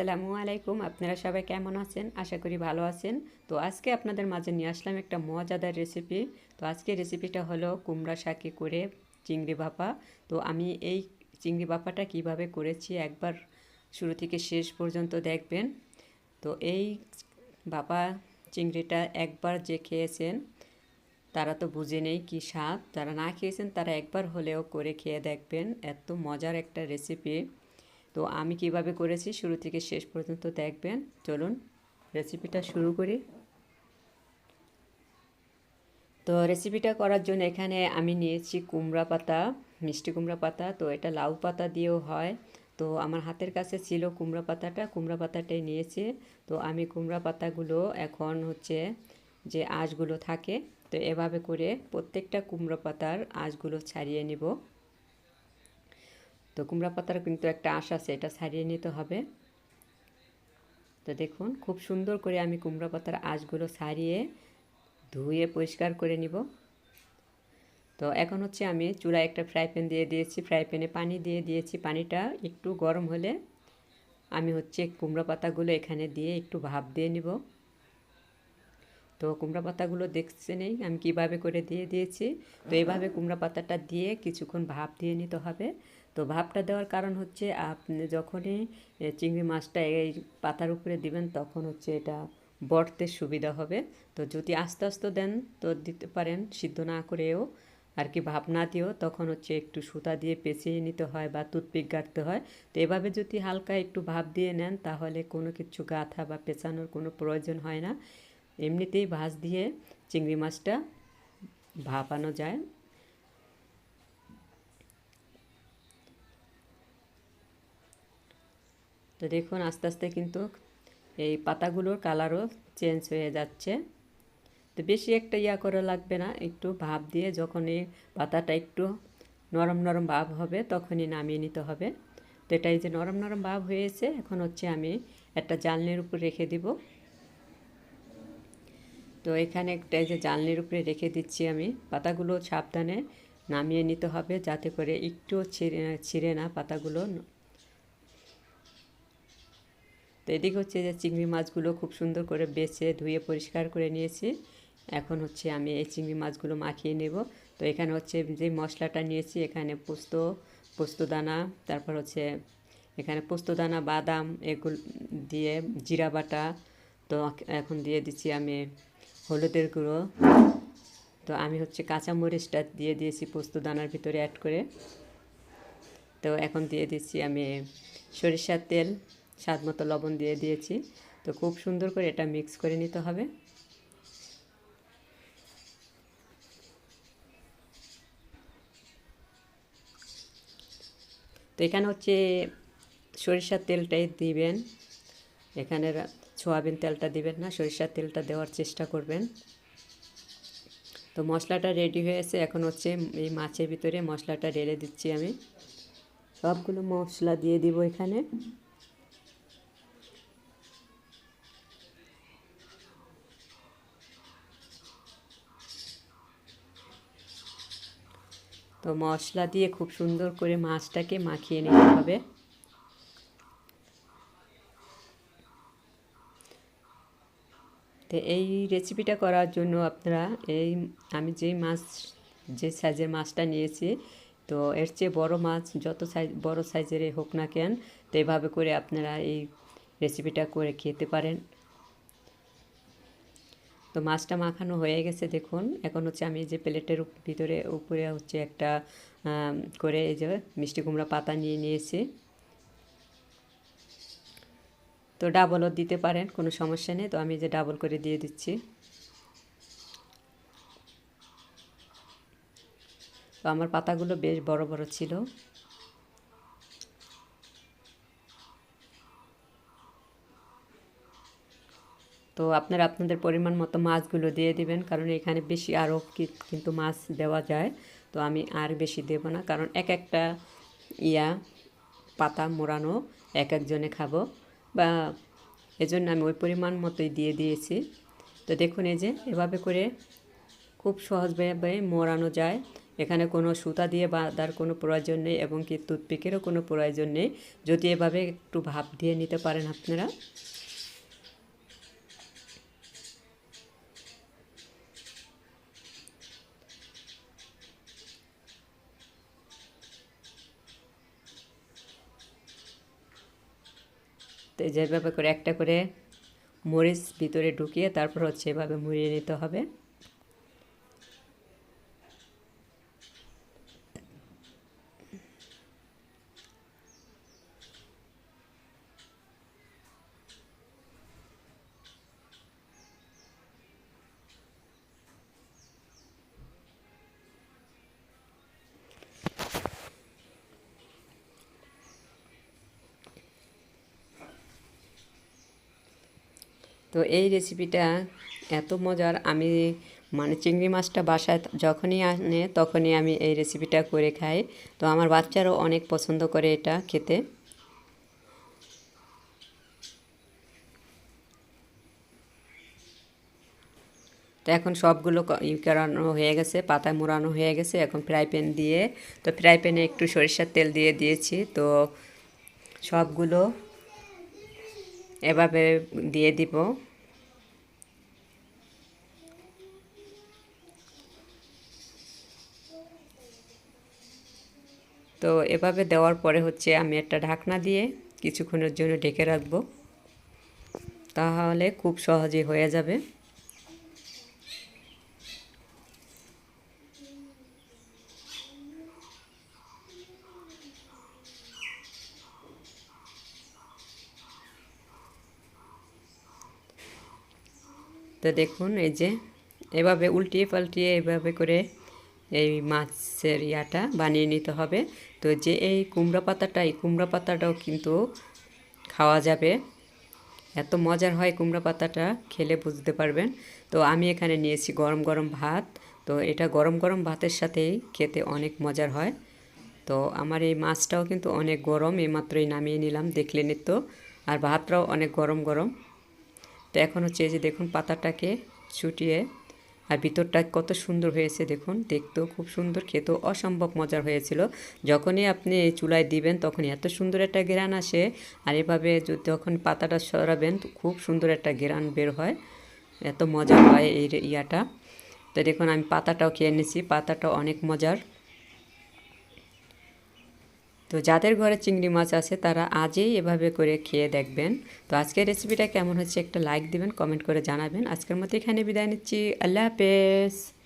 আসসালামু আলাইকুম। আপনারা সবাই কেমন আছেন? আশা করি ভালো আছেন। তো আজকে আপনাদের মাঝে নিয়ে আসলাম একটা মজাদার রেসিপি তো আজকে রেসিপিটা হলো কুমড়া শাকে করে চিংড়ি ভাপা। তো আমি এই চিংড়ি ভাপাটা কীভাবে করেছি একবার শুরু থেকে শেষ পর্যন্ত দেখবেন। তো এই ভাপা চিংড়িটা একবার যে খেয়েছেন, তারা তো বুঝে নেই কী স্বাদ। যারা না খেয়েছেন, তারা একবার হলেও করে খেয়ে দেখবেন। এত মজার একটা রেসিপি তো আমি কীভাবে করেছি? শুরু থেকে শেষ পর্যন্ত দেখবেন। চলুন রেসিপিটা শুরু করি। তো রেসিপিটা করার জন্য এখানে আমি নিয়েছি কুমড়া পাতা, মিষ্টি কুমড়া পাতা। তো এটা লাউ পাতা দিয়েও হয়। তো আমার হাতের কাছে ছিল কুমড়া পাতাটা। কুমড়া পাতাটাই নিয়েছি। তো আমি কুমড়া পাতাগুলো এখন হচ্ছে যে আঁশগুলো থাকে, তো এভাবে করে প্রত্যেকটা কুমড়ো পাতার আঁশগুলো ছাড়িয়ে নিব। তো কুমড়া পাতার কিন্তু একটা আঁশ আছে, এটা ছাড়িয়ে নিতে হবে। তো দেখুন, খুব সুন্দর করে আমি কুমড়া পাতার আঁশগুলো ছাড়িয়ে ধুয়ে পরিষ্কার করে নিব। তো এখন হচ্ছে আমি চুলায় একটা ফ্রাই প্যান দিয়ে দিয়েছি, ফ্রাই প্যানে পানি দিয়ে দিয়েছি। পানিটা একটু গরম হলে আমি হচ্ছে কুমড়া পাতাগুলো এখানে দিয়ে একটু ভাপ দিয়ে নিব। তো কুমড়া পাতাগুলো দেখছে নেই আমি কীভাবে করে দিয়ে দিয়েছি? তো এইভাবে কুমড়া পাতাটা দিয়ে কিছুক্ষণ ভাপ দিয়ে নিতে হবে। তো ভাপটা দেওয়ার কারণ হচ্ছে আপনি যখনই চিংড়ি মাছটা এই পাতার উপরে দিবেন, তখন হচ্ছে এটা বটতে সুবিধা হবে। তো যদি আস্তে আস্তে দেন, তো দিতে পারেন, সিদ্ধ না করেও আর কি ভাপ না দিয়েও, তখন হচ্ছে একটু সুতা দিয়ে পেঁচিয়ে নিতে হয় বা টুথপিক গাঁটতে হয়। তো এভাবে যদি হালকা একটু ভাপ দিয়ে নেন, তাহলে কোনো কিছু গাঁথা বা পেঁচানোর কোনো প্রয়োজন হয় না। এমনিতেই ভাজ দিয়ে চিংড়ি মাছটা ভাপানো যায়। তো দেখুন, আস্তে আস্তে কিন্তু এই পাতাগুলোর কালারও চেঞ্জ হয়ে যাচ্ছে। তো বেশি একটা ইয়া করা লাগবে না, একটু ভাপ দিয়ে যখন এই পাতাটা একটু নরম নরম ভাব হবে তখনই নামিয়ে নিতে হবে। তো এটাই যে নরম নরম ভাব হয়েছে, এখন হচ্ছে আমি একটা জালনির উপর রেখে দিব। তো এখানে একটা যে জালনির উপরে রেখে দিচ্ছি আমি, পাতাগুলো সাবধানে নামিয়ে নিতে হবে যাতে করে একটু ছিঁড়ে ছিঁড়ে না পাতাগুলো এদিকে হচ্ছে যে চিংড়ি মাছগুলো খুব সুন্দর করে বেছে, ধুয়ে, পরিষ্কার করে নিয়েছি। এখন হচ্ছে আমি এই চিংড়ি মাছগুলো মাখিয়ে নেব। তো এখানে হচ্ছে যে মশলাটা নিয়েছি, এখানে পোস্ত, পোস্তদানা, তারপর হচ্ছে এখানে পোস্তদানা, বাদাম, এগুলো দিয়ে জিরা বাটা। তো এখন দিয়ে দিচ্ছি আমি হলুদের গুঁড়ো। তো আমি হচ্ছে কাঁচা মরিচটা দিয়ে দিয়েছি পোস্ত দানার ভিতরে অ্যাড করে। তো এখন দিয়ে দিচ্ছি আমি সরিষার তেল। স্বাদ মতো লবণ দিয়ে দিয়েছি। তো খুব সুন্দর করে এটা মিক্স করে নিতে হবে। তো এখানে হচ্ছে সরিষার তেলটাই দিবেন। এখানে সোয়াবিন তেলটা দিবেন না, সরিষার তেলটা দেওয়ার চেষ্টা করবেন। তো মশলাটা রেডি হয়েছে, এখন হচ্ছে এই মাছের ভিতরে মশলাটা ঢেলে দিচ্ছি আমি। সবগুলো মশলা দিয়ে দিব এখানে। তো মশলা দিয়ে খুব সুন্দর করে মাছটাকে মাখিয়ে নিতে হবে। তো এই রেসিপিটা করার জন্য আপনারা এই, আমি যেই মাছ, যে সাইজের মাছটা নিয়েছি, তো এর চেয়ে বড় মাছ যত সাইজ বড় সাইজেরই হোক না কেন, তো এভাবে করে আপনারা এই রেসিপিটা করে খেতে পারেন। তো মাছটা মাখানো হয়ে গেছে, দেখুন। এখন হচ্ছে আমি যে প্লেটের ভিতরে উপরে হচ্ছে একটা করে এই যে মিষ্টি কুমড়া পাতা নিয়ে নিয়েছি। তো ডাবলও দিতে পারেন, কোনো সমস্যা নেই। তো আমি যে ডাবল করে দিয়ে দিচ্ছি। তো আমার পাতাগুলো বেশ বড় বড় ছিল। তো আপনারা আপনাদের পরিমাণ মতো মাছগুলো দিয়ে দিবেন, কারণ এখানে বেশি আরও কিন্তু মাছ দেওয়া যায়। তো আমি আর বেশি দেব না, কারণ এক একটা ইয়া, পাতা মোড়ানো এক একজনে খাব। বা এজন্য আমি ওই পরিমাণ মতোই দিয়ে দিয়েছি। তো দেখুন এই যে, এভাবে করে খুব সহজভাবে মোড়ানো যায়। এখানে কোনো সুতা দিয়ে বাঁধার কোনো প্রয়োজন নেই, এবং কি টুথপিকেরও কোনো প্রয়োজন নেই। যদি এভাবে একটু ভাপ দিয়ে নিতে পারেন আপনারা। তো যেভাবে করে একটা করে মরিচ ভিতরে ঢুকিয়ে তারপর হচ্ছে এভাবে মুড়িয়ে নিতে হবে। তো এই রেসিপিটা এত মজার। আমি মানে চিংড়ি মাছটা বাসায় যখনই আনে তখনই আমি এই রেসিপিটা করে খাই। তো আমার বাচ্চারাও অনেক পছন্দ করে এটা খেতে। তো এখন সবগুলো ই করানো হয়ে গেছে, পাতায় মোড়ানো হয়ে গেছে। এখন ফ্রাই প্যান দিয়ে, তো ফ্রাই প্যানে একটু সরিষার তেল দিয়ে দিয়েছি। তো সবগুলো এভাবে দিয়ে দিব। তো এভাবে দেওয়ার পরে হচ্ছে আমি একটা ঢাকনা দিয়ে কিছুক্ষণের জন্য ঢেকে রাখব। তাহলে খুব সহজে হয়ে যাবে। তো দেখুন, এই যে এভাবে উল্টিয়ে পাল্টিয়ে এভাবে করে এই মাছের ইয়াটা বানিয়ে নিতে হবে। তো যে এই কুমড়া পাতাটা, এই কুমড়া পাতাটাও কিন্তু খাওয়া যাবে। এত মজার হয় কুমড়া পাতাটা খেলে বুঝতে পারবেন। তো আমি এখানে নিয়েছি গরম গরম ভাত। তো এটা গরম গরম ভাতের সাথেই খেতে অনেক মজার হয়। তো আমার এই মাছটাও কিন্তু অনেক গরম এইমাত্রই নামিয়ে নিলাম দেখলেন তো। আর ভাতটাও অনেক গরম গরম। তো এখন হচ্ছে এই যে দেখুন পাতাটাকে ছুটিয়ে, আর ভিতরটা কত সুন্দর হয়েছে দেখুন, দেখতেও খুব সুন্দর, খেতেও অসম্ভব মজার হয়েছিল। যখনই আপনি চুলায় দিবেন তখন এত সুন্দর একটা ঘেরান আসে, আর এভাবে যখন পাতাটা সরাবেন খুব সুন্দর একটা ঘেরান বের হয়, এত মজা হয় এই ইয়াটা। তো দেখুন আমি পাতাটাও খেয়ে নিছি, পাতাটা অনেক মজার। তো যাদের ঘরে চিংড়ি মাছ আছে, তারা আজই এভাবে করে খেয়ে দেখবেন। তো আজকের রেসিপিটা কেমন হচ্ছে, একটা লাইক দিবেন কমেন্ট করে জানাবেন। আজকের মতো এখানে বিদায় নিচ্ছি। আল্লাহ হাফেজ।